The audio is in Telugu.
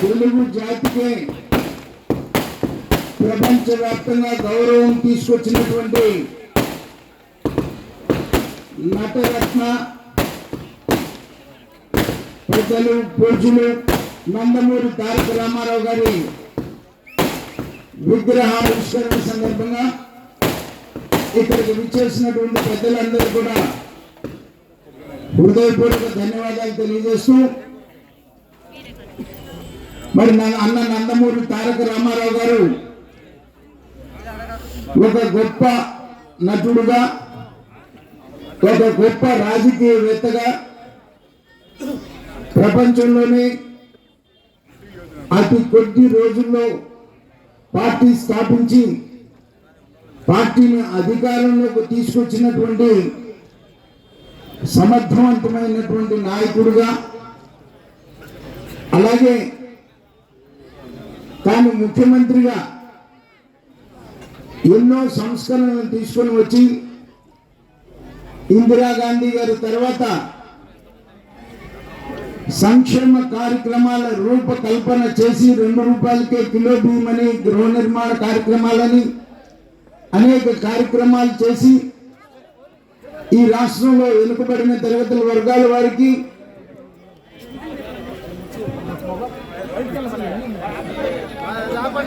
తెలుగు జాతికే ప్రపంచవ్యాప్తంగా గౌరవం తీసుకొచ్చినటువంటి నటరత్న ప్రజలు పూజలు నందమూరి తారక రామారావు గారి విగ్రహావిష్కరణ సందర్భంగా ఇక్కడికి విచ్చేసినటువంటి పెద్దలందరూ కూడా హృదయపూర్వక ధన్యవాదాలు తెలియజేస్తూ మరి నా అన్న నందమూరి తారక రామారావు గారు ఒక గొప్ప నటుడుగా ఒక గొప్ప రాజకీయవేత్తగా ప్రపంచంలోనే అతి కొద్ది రోజుల్లో పార్టీ స్థాపించి పార్టీని అధికారంలోకి తీసుకొచ్చినటువంటి సమర్థవంతమైనటువంటి నాయకుడుగా అలాగే తాను ముఖ్యమంత్రిగా ఎన్నో సంస్కరణలు తీసుకొని వచ్చి ఇందిరాగాంధీ గారి తర్వాత సంక్షేమ కార్యక్రమాల రూపకల్పన చేసి రెండు రూపాయలకే కిలో బియ్యమని గృహ నిర్మాణ కార్యక్రమాలని అనేక కార్యక్రమాలు చేసి ఈ రాష్ట్రంలో వెనుకబడిన తరగతుల వర్గాల వారికి ಐತಿಯಲ್ಲ ಸರ್ ಆ ಜಾಪಾನ್